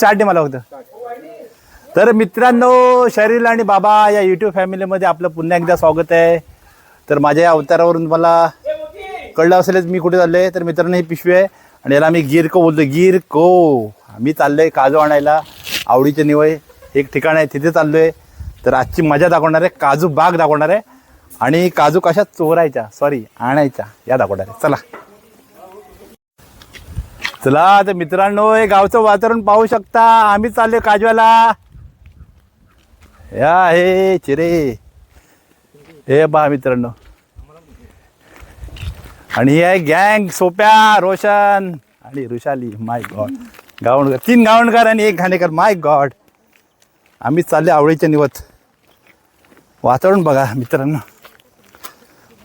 Start मला फक्त तर मित्रांनो शरीर आणि बाबा या युट्यूब फॅमिलीमध्ये आपलं पुन्हा एकदा स्वागत आहे. तर माझ्या या अवतारावरून मला कळलं असेलच मी कुठे चाललोय. तर मित्रांनो ही पिशवी आहे आणि याला मी गिरको बोलतो गिर मी मी आहे काजू आणायला आवडीचे निवय एक ठिकाण आहे तिथे चाललो आहे तर आजची मजा दाखवणार आहे काजू बाग दाखवणार आहे. आणि काजू कशा चोरायच्या सॉरी आणायच्या या दाखवणार आहे. चला. चला तर मित्रांनो हे गावचं वातावरण पाहू शकता. आम्ही चाललोय काजव्याला या हे चिरे. हे पहा मित्रांनो. आणि हे आहे गँग सोप्या रोशन आणि रुशाली माय गॉड गावणकर तीन गावणकर आणि एक घाणेकर. माय गॉड आम्ही चालले आवडीच्या निवत. वातावरण बघा मित्रांनो.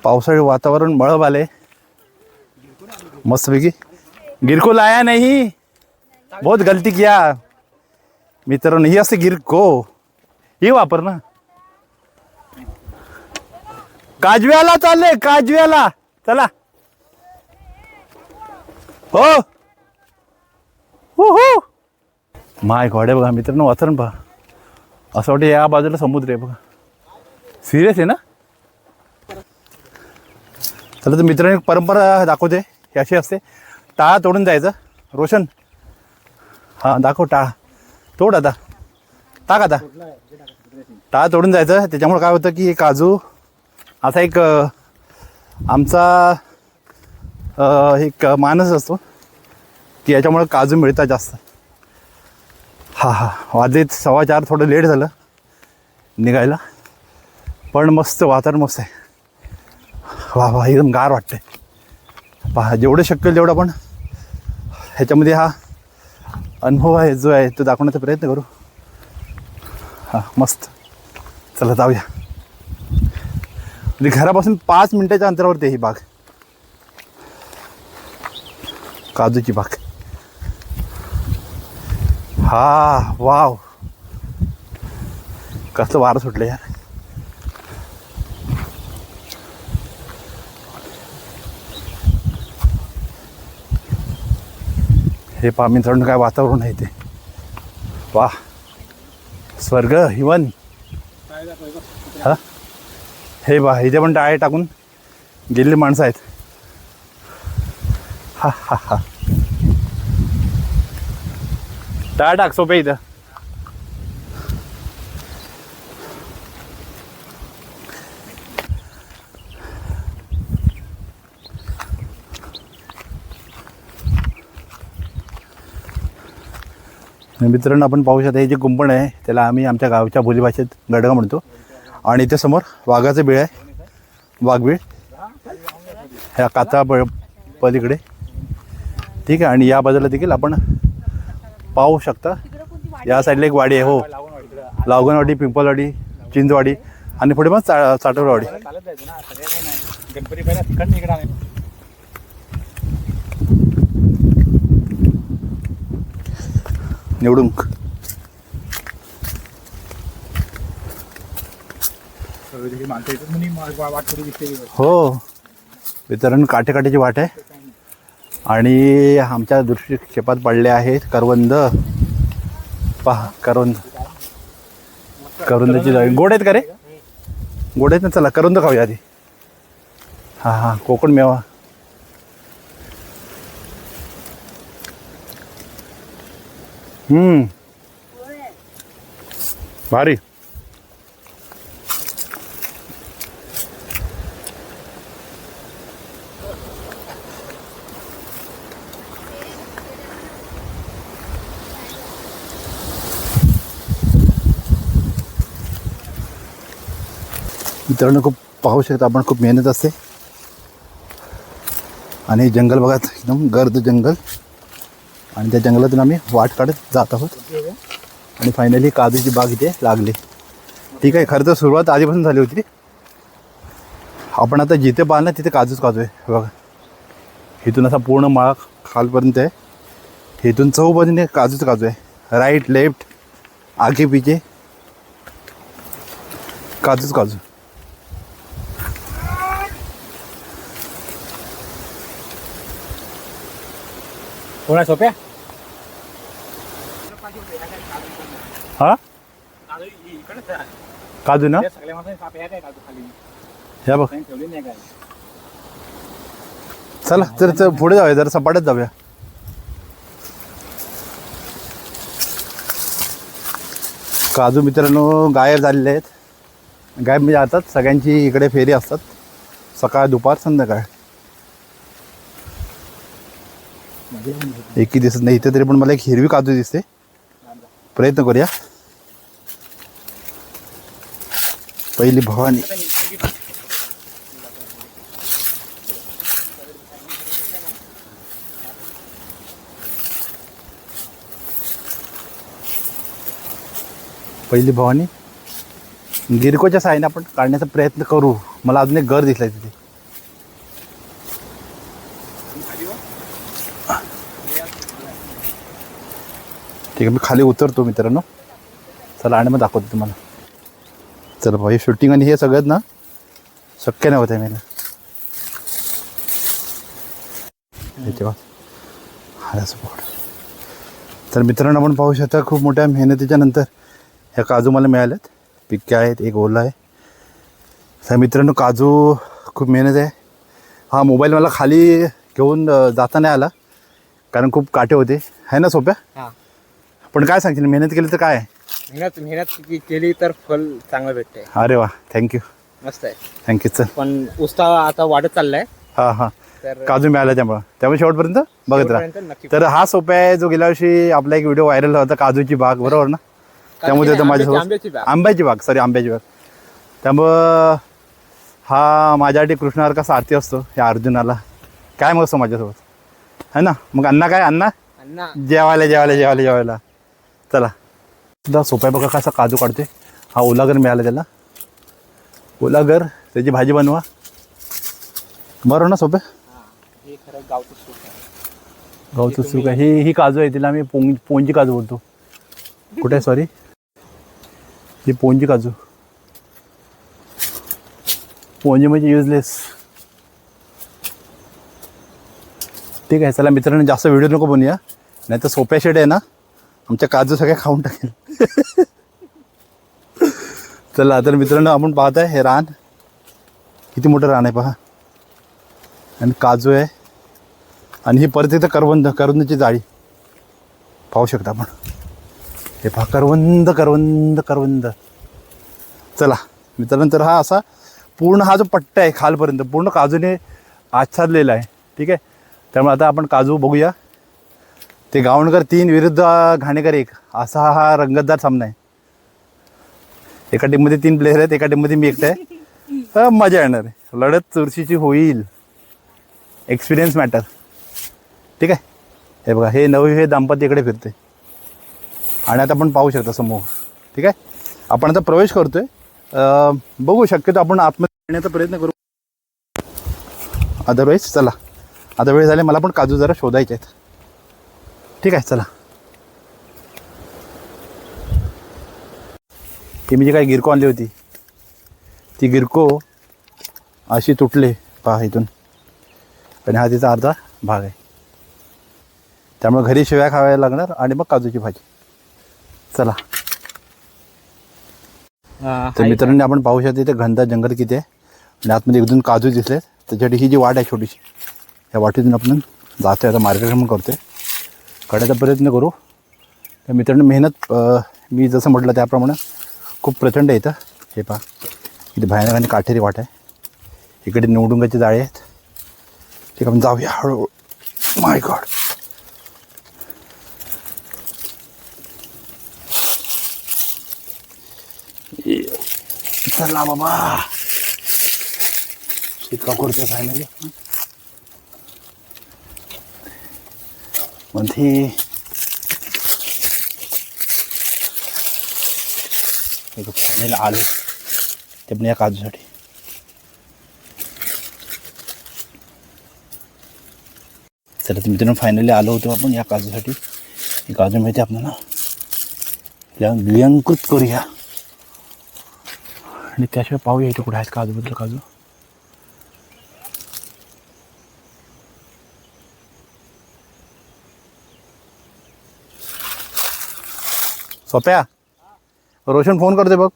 पावसाळी वातावरण मळब आले मस्तपैकी. गिरको लाया नहीं। बहुत गलती किया। मित्रांनो ही असते गिरको ही वापर ना। काजव्याला चालले काजव्याला। चला। हो हो हो माय गॉड आहे बघा मित्रांनो वातावरण बघा असं वाटतं या बाजूला समुद्र आहे बघा. सिरियस आहे ना? चला तर मित्रांनो एक परंपरा दाखवते. अशी असते. टाळा तोडून जायचं. रोशन. हां दाखव टाळा. तोड आता. टाक आता. टाळा तोडून जायचं. त्याच्यामुळे काय होतं की काजू असा एक आमचा एक मानस असतो. की याच्यामुळे काजू मिळतात जास्त. हां हां. वाजेत सव्वा चार थोडं लेट झालं निघायला. पण मस्त वातावरण मस्त आहे. वा वा. एकदम गार वाटते पहा जेवढं शक्य होईल तेवढं आपण ह्याच्यामध्ये हा अनुभव आहे जो आहे तो दाखवण्याचा प्रयत्न करू. हां मस्त. चला जाऊया. म्हणजे घरापासून पाच मिनिटाच्या अंतरावरती ही बाग. काजूची बाग. हा वाव. कसलं वारं सुटलं यार. हे पहा मित्रांनो काय वातावरण आहे ते वा स्वर्ग हिवन. हा? हे बा इथे पण टाळे टाकून गेलेली माणसं आहेत. हा हा हा. टाळ टाक सोपे इथं. मित्रांनो आपण पाहू शकता हे जे कुंपण आहे त्याला आम्ही आमच्या गावच्या बोलीभाषेत गडगा म्हणतो. आणि इथे समोर वाघाचं बिळ आहे. वाघबीळ ह्या काचा प पलीकडे ठीक आहे आणि या बाजूला देखील आपण पाहू शकता. या साईडला एक वाडी आहे हो. लावगणवाडी पिंपलवाडी चिंचवाडी आणि पुढे मग चा चाटोरवाडी चालत जायचं ना सगळं काही नाही गणपती पहिला तिकडनं इकडे आले निवडूंक सगळी माणसं येतात म्हणे मा- वा- वाट करू दिसते निवडून. हो. वितरण काटेकाटेची वाट आहे. आणि आमच्या दृष्टिक्षेपात पडले आहेत करवंद. पहा करवंद. करवंदाची जाळी. गोड आहेत का रे? गोड आहेत ना? चला करवंद खाऊया आधी. हां हां कोकण मेवा. हम्म. भारी. मित्रांनो खूप पाहू शकता आपण खूप मेहनत असते. आणि जंगल बघा एकदम गर्द जंगल. आणि त्या जंगलातून आम्ही वाट काढत जात आहोत. आणि फायनली काजूची बाग इथे लागली. ठीक आहे खरं तर सुरुवात आधीपासून झाली होती. आपण आता जिथे पाहिलं तिथे काजूच काजू आहे. बघा. इथून असा पूर्ण माळा खालपर्यंत आहे. इथून चौपर्यंत काजूच काजू आहे. राईट लेफ्ट आगे पिचे काजूच काजू. कोणा सोप्या? हा? काजू ना? ह्या बघ. चला तर पुढे जाऊया जरा सपाट्यात जाऊया. काजू मित्रांनो गायब झालेले आहेत. गायब म्हणजे आता सगळ्यांची इकडे फेरी असतात. सकाळ दुपार संध्याकाळ. एकही दिसत नाही. इथे तरी पण मला एक हिरवी काजू दिसते. प्रयत्न करूया पहिली भवानी पहिली भवानी गिरकोच्या साहाय्याने आपण काढण्याचा प्रयत्न करू मला अजून एक घर दिसलाय तिथे ठीक आहे मी खाली उतरतो मित्रांनो. चला आणि मग दाखवतो तुम्हाला. चला भाऊ हे शूटिंग आणि हे सगळ्यात ना शक्य नाही होतं मला. तर मित्रांनो आपण पाहू शकता खूप मोठ्या मेहनतीच्या नंतर ह्या काजू मला मिळाल्यात. पिक्के आहेत एक ओला आहे. तर मित्रांनो काजू खूप मेहनत आहे. हा मोबाईल मला खाली घेऊन जाता नाही आला. कारण खूप काटे होते. आहे ना सोप्या? हा. पण काय सांगशील मेहनत केली तर काय? आहे? मेहनत मेहनत के- केली तर फल चांगलं भेटते. अरे वा थँक्यू मस्त आहे. थँक्यू चल पण उत्साह आता वाढत चाललाय. हां हां. तर काजू मिळाला त्यामुळं. त्यामुळे शेवटपर्यंत बघत राहा. नक्की तर हा सोप्या आहे जो गेल्या वर्षी आपला एक व्हिडिओ व्हायरल होता काजूची बाग बरोबर ना? नाही, आंब्याची- माझ्यासोबत आंब्याची बाग. आंब्याची बाग सॉरी आंब्याची बाग. त्यामुळं हा माझ्यासाठी कृष्णासारखा सारथी असतो या अर्जुनाला. काय मग असतो माझ्यासोबत? है ना? मग अण्णा काय अण्णा? अण्णा. जेवायला जेवायला जेवायला जेवायला. चला. सुद्धा सोप्या बघा कसा काजू काढते हा ओलागर मिळाला त्याला. ओलागर त्याची भाजी बनवा. बरं ना सोप्या? हा, गावचं सुख आहे. सुक आहे ही ही काजू आहे तिला आम्ही पोंग पोंजी काजू बोलतो. कुठे आहे? सॉरी ही पोंजी काजू. पोंजी म्हणजे युजलेस ठीक आहे चला मित्रांनो जास्त व्हिडिओ नको बनूया नाही तर सोप्या शेड आहे ना? आमच्या काजू सगळ्या खाऊन टाकेल. चला तर मित्रांनो आपण पाहताय हे रान. किती मोठं रान आहे पहा. आणि काजू आहे. आणि ही परत इथं करवंद करवंदची जाळी. पाहू शकता आपण. हे पहा करवंद करवंद करवंद. चला मित्रांनो तर हा असा पूर्ण हा जो पट्टा आहे खालपर्यंत पूर्ण काजूने आच्छादलेला आहे. ठीक आहे? त्यामुळे आता आपण काजू बघूया. ते गावणकर तीन विरुद्ध घाणेकर एक. असा हा रंगतदार सामना आहे. एका टीममध्ये तीन प्लेयर आहेत एका टीममध्ये मी एकटा आहे. मजा येणार आहे. लढत चुरशीची होईल. एक्सपिरियन्स मॅटर ठीक आहे? हे बघा हे नवी हे दाम्पत्य इकडे फिरते आणि आता आपण पाहू शकता समोर ठीक आहे? आपण आता प्रवेश करतोय. आहे बघू शक्यतो आपण आतमध्ये येण्याचा प्रयत्न करू. अदरवाईज चला. आता वेळ झाले मला पण काजू जरा शोधायचे आहेत. ठीक आहे चला. ही मी जी काही गिरको आणली होती? ती गिरको अशी तुटले पहा इथून. आणि हा तिचा अर्धा भाग आहे. त्यामुळे घरी शिव्या खाव्या लागणार आणि मग काजूची भाजी. चला. तर मित्रांनी आपण पाहू शकतो इथे घनदाट जंगल किती आहे. आणि आतमध्ये एक दोन काजू दिसले त्याच्यासाठी ही जी वाट आहे छोटीशी या वाटेतून आपण जातोय. आता मार्गक्रमण करतोय. काढायचा प्रयत्न करू. तर मित्रांनो मेहनत मी जसं म्हटलं त्याप्रमाणे खूप प्रचंड आहे इथं. हे पहा. इथे भयानक आणि काठेरी वाट आहे. इकडे निवडुंगाचे जाळे आहेत. ठीक आपण जाऊया हळूहळू. माय गॉड चला बाबा. शिक्का करतो फायनली मध्ये फायनल आलो ते पण या काजूसाठी चला तर मित्रांनो फायनली आलो होतो आपण या काजूसाठी ही काजू माहिती आपल्याला या करूया आणि त्याशिवाय पाहूया इथे कुठे आहेत काजूबद्दल काजू सोप्या? रोशन फोन करते बघ.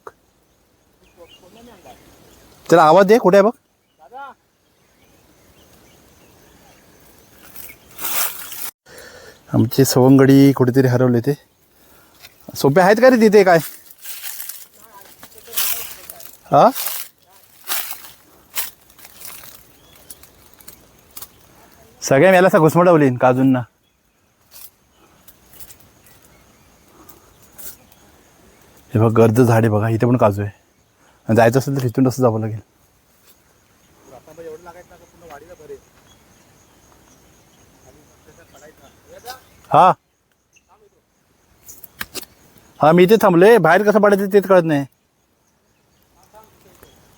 त्याला आवाज दे कुठे आहे बघ? आमची सवंगडी कुठेतरी हरवले ते. सोपे आहेत का रे तिथे काय? हा? सगळ्या मेला असा घुसमडवली काजूंना. हे बघ गर्द झाड आहे बघा इथे पण काजू आहे. आणि जायचं असेल तर इथून तसं जावं लागेल. हा. हा मी इथे थांबले बाहेर कसं पडायचं तेच कळत नाही.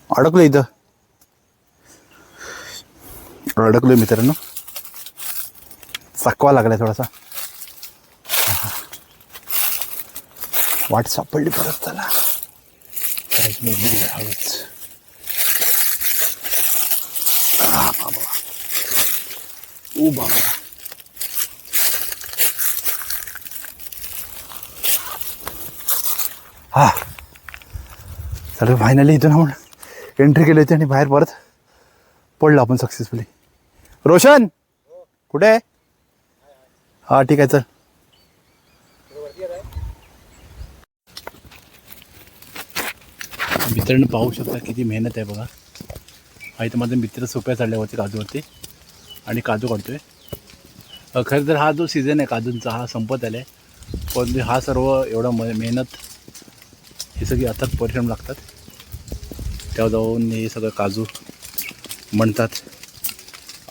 अडकलो इथं. अडकलोय मित्रांनो. चकवा लागलाय थोडासा. वाट सापडली परत त्याला काहीच नाही दिली हळूच आ, बाबा. ओ बाबा हा चला फायनली इथून आपण एंट्री केली होती आणि बाहेर परत पडलो आपण सक्सेसफुली रोशन? कुठे? आहे हा ठीक आहे चल. मित्रांनो पाहू शकता किती मेहनत आहे बघा. हा इथं माझे मित्र सोप्या चढल्यावरती काजूवरती आणि काजू काढतो आहे खरं तर हा जो सीझन आहे काजूंचा हा संपत आला आहे पण हा सर्व एवढा म मेहनत हे सगळी अथक परिश्रम लागतात. तेव्हा जाऊन हे सगळं काजू म्हणतात.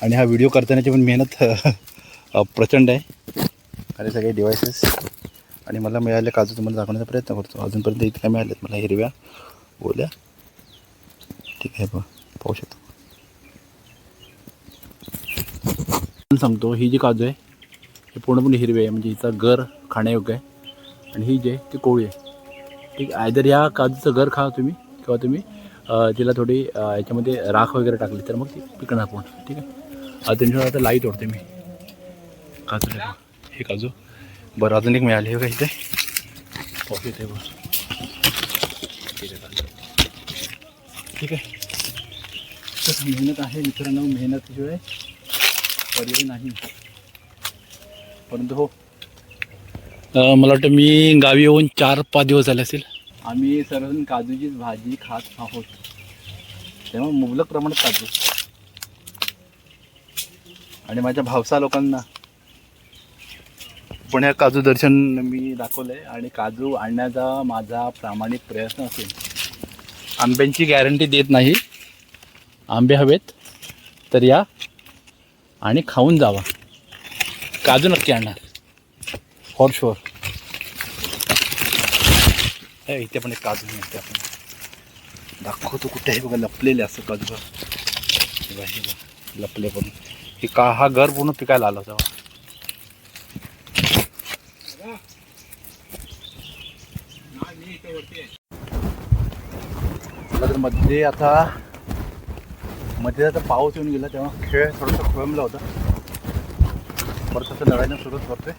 आणि हा व्हिडिओ करतानाची पण मेहनत प्रचंड आहे. आणि सगळे डिव्हायसेस आणि मला मिळाले काजू तुम्हाला दाखवण्याचा प्रयत्न करतो. अजूनपर्यंत इतक्या मिळाल्यात मला हिरव्या ओल्या ठीक आहे बघ पाहू शकतो. पण सांगतो ही जी काजू आहे ही पूर्णपणे हिरवी आहे. म्हणजे हिचा गर खाण्यायोग्य आहे. आणि ही जी आहे ती कोळी आहे. ठीक आहे आयदर या काजूचं गर खा तुम्ही किंवा तुम्ही तिला थोडी याच्यामध्ये राख वगैरे टाकली तर मग ती पिकणार पण ठीक आहे? आता त्यांच्यावर आता लाई तोडते मी. काजू हे हे काजू बरं अजून एक मिळाली हे का इथे. ओके ते बघ ठीक आहे ठीक आहे. तर मेहनत आहे मित्रांनो मेहनतीशिवाय पर्याय नाही. परंतु हो. मला वाटतं मी गावी येऊन चार पाच दिवस झाले असेल. आम्ही सर्वजण काजूचीच भाजी खात आहोत. तेव्हा मुबलक प्रमाणात काजू. आणि माझ्या भावसा लोकांना. पण या काजू दर्शन मी दाखवलं आहे आणि काजू आणण्याचा माझा प्रामाणिक प्रयत्न असेल. आंब्यांची गॅरंटी देत नाही. आंबे हवेत तर या आणि खाऊन जावा. काजू नक्की आणणार. फॉर शुअर इथे पण एक काजू मिळते आपण दाखवतो कुठे आहे बघा लपलेले असं काजू हे लपले पण. हे का हा घर पूर्ण पिकायला आला होता बघा. तर मध्ये आता मध्ये आता पाऊस येऊन गेला तेव्हा खेळ थोडासा खोळंबला होता. परत असं लढायला सुरुवात करतोय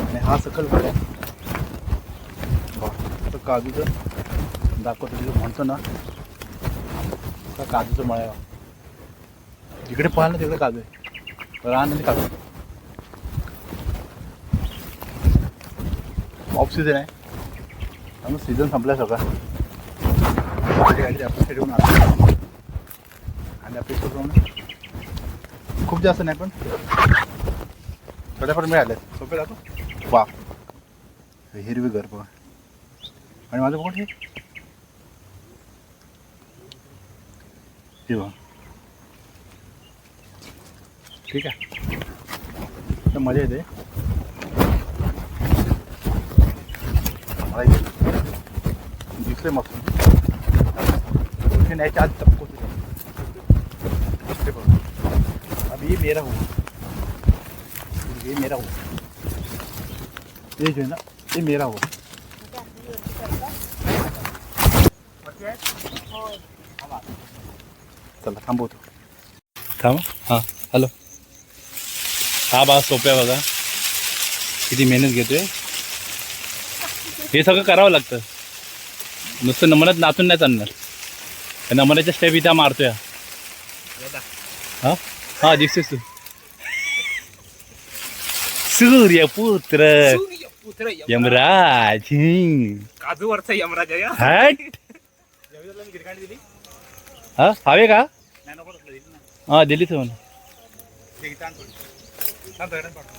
आणि हा सकल भाग आहे. काजूचं दाखवतो तिथं म्हणतो ना का काजूचं मळ्या जिकडे पाहाल ना तिकडे काजू आहे. रान आणि काजू. ऑफ सीझन आहे. त्यामुळे सीझन संपला सगळा. अपेक्षा ठेवून आलो आणि अपेक्षा खूप जास्त नाही पण. थोड्याफार मिळाले सोपे राहतो? वा. हिरवी घर बघा आणि माझं बघ हे हे बघा. ठीक आहे. तर मजा येते. मला मस्त उसे न्यायच्या आत सबको तुझे अब ये मेरा हुआ ये मेरा हुआ ये जो है ना ये मेरा हुआ चला थांबवतो थांब, हाँ हॅलो हा, बा, सोप्या बघा. किती मेहनत घेतोय. हे नुसतं नमनात नाचून नाही चालणार नमनाच्या स्टेप इथं मारतोय हा हा दिसतेस तू सूर्यपुत्र पुत्र यमराज हम्म. काजू वरचा यमराज आहे हा. हट रवींद्रला मी गिरकांडी दिली हा हवे का नाही नको तसलं दिली ना हा दिली तर मला ते इथं आण थोडी. थांब दगडात पाडतो.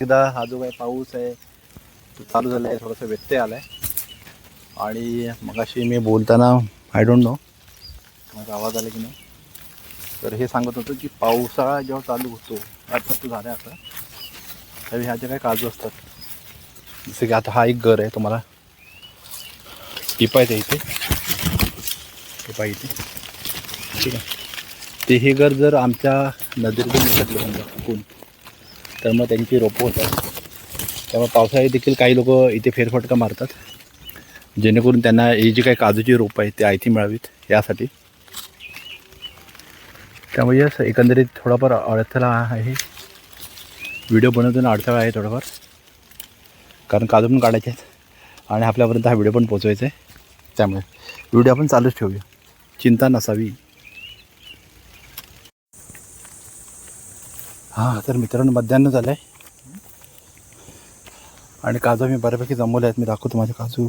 एकदा हा जो काही पाऊस आहे चालू झालं आहे थोडंसं व्यत्यय आला आहे आणि मगाशी मी बोलताना आय डोंट नो माझा आवाज आला की नाही. तर हे सांगत होतो की पावसाळा जेव्हा चालू होतो अर्थात तो झाला आता त्यावेळी ह्या ज्या काही काजू असतात. जसं की आता हा एक घर आहे तुम्हाला. टिपायचं इथे. टिपा इथे. ठीक आहे. ते हे घर जर आमच्या नजरेतून निसटलं समजा कोण? तर मग त्यांची रोपं होतात. त्यामुळे पावसाळ्यात देखील काही लोक इथे फेरफटका मारतात. जेणेकरून त्यांना ही जी काही काजूची रोपं आहेत ते आयती मिळावीत यासाठी. त्यामुळे यस एकंदरीत थोडाफार अडथळा आहे. व्हिडिओ बनवताना अडथळा आहे थोडाफार. कारण काजू पण काढायचे आहेत. आणि आपल्यापर्यंत हा व्हिडिओ पण पोचवायचा आहे. त्यामुळे व्हिडिओ आपण चालूच ठेवूया. चिंता नसावी. हां तर मित्रांनो मध्यान्ह झालं आहे आणि काजू मी बऱ्यापैकी जमवले आहेत. मी दाखवतो माझे काजू.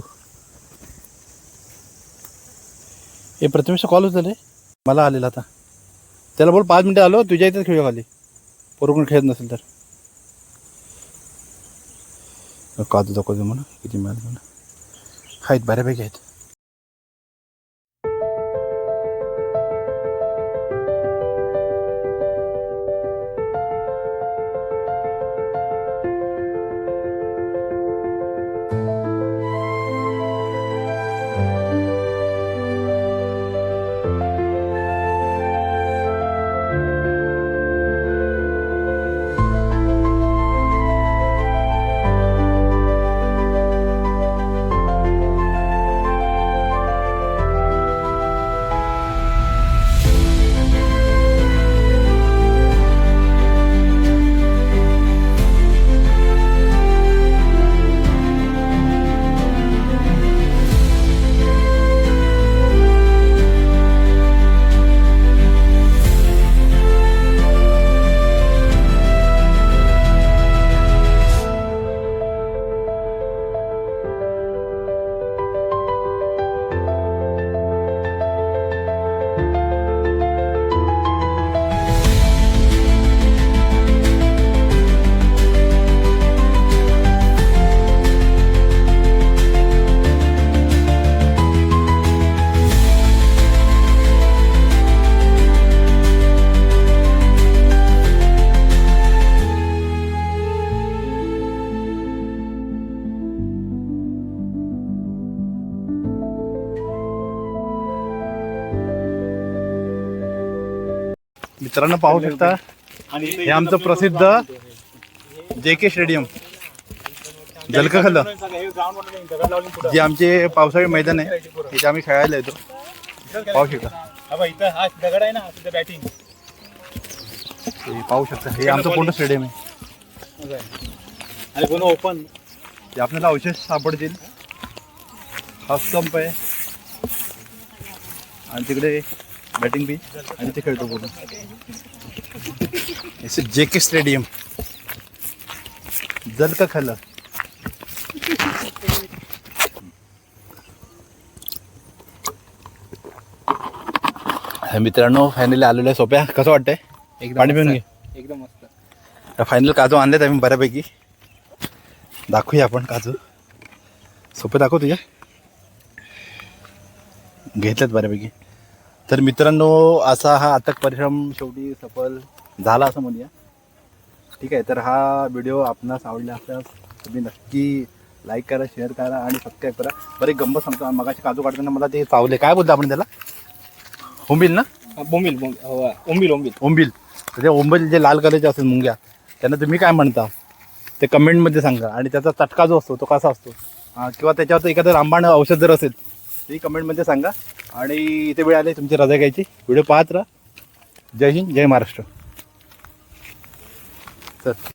हे प्रथमेश कॉल झाले? मला आलेला आता. त्याला बोल पाच मिनटं आलो तुझ्या इथेच खेळू खाली. पोरकून खेळत नसेल तर. काजू दाखवतो म्हणा किती मिळाले म्हणा. आहेत बऱ्यापैकी आहेत. मित्रांनो पाहू शकता. हे आमचं प्रसिद्ध जे के स्टेडियम. जलका खाल्लं ground वर नाही, दगड लावली पुढं. जे आमचे पावसाळी मैदान आहे तिथे आम्ही खेळायला येतो. पाहू शकता. दगड आहे ना बॅटिंग पाहू शकता. हे आमचं पूर्ण स्टेडियम आहे? आणि ओपन ते आपल्याला अवशेष सापडतील. हा स्तंप आहे. आणि तिकडे बॅटिंग पिच आणि ते खेळतो पूर्ण जे के स्टेडियम। जल का खाल्लं मित्रांनो फायनली आलेलो आहे सोप्या. कसं वाटतंय? पाणी पिऊन घे. एकदम मस्त. फायनल काजू आणलेत आम्ही बऱ्यापैकी. दाखवूया आपण काजू. सोपे दाखव तुझ्या घेतलेत बऱ्यापैकी. तर मित्रांनो असा हा अथक परिश्रम शेवटी सफल झाला असं म्हणूया. ठीक आहे तर हा व्हिडिओ आपणास आवडला असल्यास तुम्ही नक्की लाईक करा शेअर करा आणि सबस्क्राईब करा. बरं गंमत सांगतो मगाशी काजू काढताना मला ते चावले. काय बोलतो आपण त्याला? होंबिल ना? बोंबील हो, ओंबील ओंबील ओंबिल तर ते ओंबिल जे लाल कलरचे असतात मुंग्या त्यांना तुम्ही काय म्हणता? ते कमेंटमध्ये सांगा. आणि त्याचा चटका जो असतो तो कसा असतो? किंवा त्याच्यावर एखादं रामबाण औषध जर असेल ते कमेंटमध्ये सांगा. आणि इथे वेळ आली तुमची रजा घ्यायची. व्हिडिओ पाहत राहा. जय हिंद जय महाराष्ट्र. चल.